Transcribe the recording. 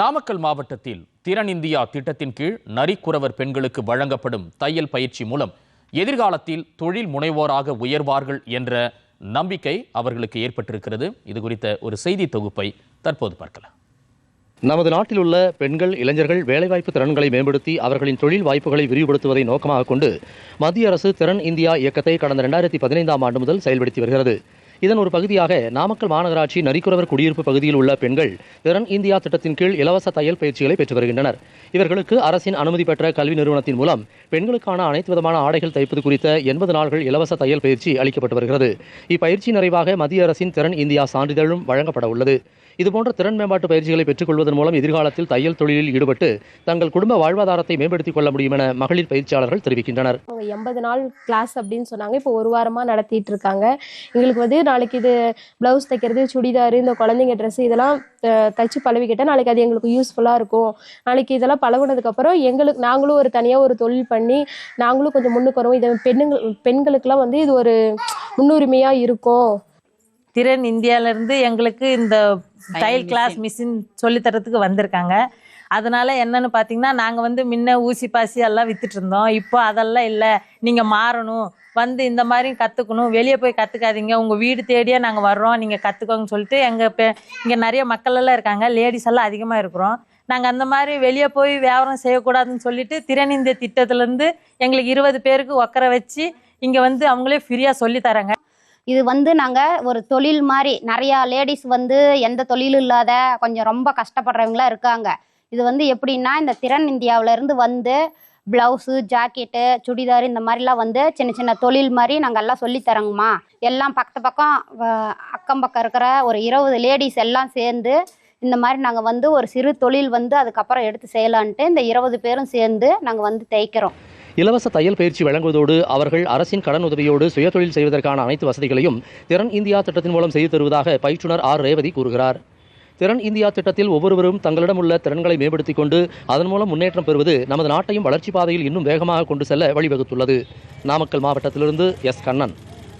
நாமக்கல் மாவட்டத்தில் திறன் இந்தியா திட்டத்தின் கீழ் நரிக்குறவர் பெண்களுக்கு வழங்கப்படும் தையல் பயிற்சி மூலம் எதிர்காலத்தில் தொழில் முனைவோராக உயர்வார்கள் என்ற நம்பிக்கை அவர்களுக்கு ஏற்பட்டிருக்கிறது. இது குறித்த ஒரு செய்தி தொகுப்பை தற்போது பார்க்கலாம். நமது நாட்டில் உள்ள பெண்கள் இளைஞர்கள் வேலைவாய்ப்பு திறன்களை மேம்படுத்தி அவர்களின் தொழில் வாய்ப்புகளை விரிவுபடுத்துவதை நோக்கமாக கொண்டு மத்திய அரசு திறன் இந்தியா இயக்கத்தை கடந்த ரெண்டாயிரத்தி பதினைந்தாம் ஆண்டு முதல் செயல்படுத்தி வருகிறது. இதன் ஒரு பகுதியாக நாமக்கல் மாநகராட்சி நரிக்குறவர் குடியிருப்பு பகுதியில் உள்ள பெண்கள் திறன் இந்தியா திட்டத்தின் கீழ் இலவச தையல் பயிற்சிகளை பெற்று வருகின்றனர். இவர்களுக்கு அரசின் அனுமதி பெற்ற கல்வி நிறுவனத்தின் மூலம் பெண்களுக்கான அனைத்து விதமான ஆடைகள் தைப்பது குறித்த எண்பது நாள்கள் இலவச தையல் பயிற்சி அளிக்கப்பட்டு வருகிறது. இப்பயிற்சி நிறைவாக மத்திய அரசின் திறன் இந்தியா சான்றிதழும் வழங்கப்பட உள்ளது. இதுபோன்ற திறன் மேம்பாட்டு பயிற்சிகளை பெற்றுக் கொள்வதன் மூலம் எதிர்காலத்தில் தையல் தொழிலில் ஈடுபட்டு தங்கள் குடும்ப வாழ்வாதாரத்தை மேம்படுத்திக் கொள்ள முடியும் என மகளிர் பயிற்சியாளர்கள் தெரிவிக்கின்றனர். எண்பது நாள் கிளாஸ் அப்படின்னு சொன்னாங்க. இப்போ ஒரு வாரமாக நடத்திட்டு இருக்காங்க. எங்களுக்கு வந்து நாளைக்கு இது ப்ளவுஸ் தைக்கிறது சுடிதார் இந்த குழந்தைங்க ட்ரெஸ் இதெல்லாம் தைச்சு பழவிக்கிட்டால் நாளைக்கு அது எங்களுக்கு யூஸ்ஃபுல்லாக இருக்கும். நாளைக்கு இதெல்லாம் பழகுனதுக்கப்புறம் எங்களுக்கு நாங்களும் ஒரு தனியாக ஒரு தொழில் பண்ணி நாங்களும் கொஞ்சம் முன்னுக்கு வரோம் இது பெண்ணுங்கள் பெண்களுக்கெல்லாம் வந்து இது ஒரு முன்னுரிமையாக இருக்கும். திறன் இந்தியாவிலேருந்து எங்களுக்கு இந்த தையல் கிளாஸ் மிஷின் சொல்லித்தரத்துக்கு வந்திருக்காங்க. அதனால என்னன்னு பார்த்தீங்கன்னா நாங்கள் வந்து முன்ன ஊசி பாசி எல்லாம் வித்துட்டு இருந்தோம். இப்போ அதெல்லாம் இல்லை. நீங்கள் மாறணும். வந்து இந்த மாதிரி கற்றுக்கணும் வெளியே போய் கற்றுக்காதீங்க உங்கள் வீடு தேடியே நாங்கள் வர்றோம். நீங்கள் கற்றுக்கோங்கன்னு சொல்லிட்டு எங்கள் இப்போ இங்கே நிறைய மக்கள் எல்லாம் இருக்காங்க. லேடிஸ் எல்லாம் அதிகமாக இருக்கிறோம். நாங்கள் அந்த மாதிரி வெளியே போய் வியாபாரம் செய்யக்கூடாதுன்னு சொல்லிட்டு திறனிந்திய திட்டத்துலேருந்து எங்களுக்கு இருபது பேருக்கு உக்கர வச்சு இங்கே வந்து அவங்களே ஃப்ரீயாக சொல்லித்தராங்க இது வந்து நாங்கள் ஒரு தொழில் மாதிரி நிறையா லேடிஸ் வந்து எந்த தொழிலும் இல்லாத கொஞ்சம் ரொம்ப கஷ்டப்படுறவங்களா இருக்காங்க. இது வந்து எப்படின்னா இந்த திறன் இந்தியாவிலேருந்து வந்து ப்ளவுஸு ஜாக்கெட்டு சுடிதார் இந்த மாதிரிலாம் வந்து சின்ன சின்ன தொழில் மாதிரி நாங்கள் எல்லாம் சொல்லித் தரோங்கம்மா. எல்லாம் பக்கத்து பக்கம் வ- அக்கம் பக்கம் இருக்கிற ஒரு இருபது லேடிஸ் எல்லாம் சேர்ந்து இந்த மாதிரி நாங்கள் வந்து ஒரு சிறு தொழில் வந்து அதுக்கப்புறம் எடுத்து செய்யலான்ட்டு இந்த இருபது பேரும் சேர்ந்து நாங்கள் வந்து தைக்கிறோம் இலவச தையல் பயிற்சி வழங்குவதோடு அவர்கள் அரசின் கடன் உதவியோடு சுயதொழில் செய்வதற்கான அனைத்து வசதிகளையும் திறன் இந்தியா திட்டத்தின் மூலம் செய்து தருவதாக பயிற்றுனர் ஆர். ரேவதி கூறுகிறார். திறன் இந்தியா திட்டத்தில் ஒவ்வொருவரும் தங்களிடம் உள்ள திறன்களை மேம்படுத்திக் கொண்டு அதன் மூலம் முன்னேற்றம் பெறுவது நமது நாட்டையும் வளர்ச்சி பாதையில் இன்னும் வேகமாக கொண்டு செல்ல வழிவகுத்துள்ளது. நாமக்கல் மாவட்டத்திலிருந்து எஸ் கண்ணன்.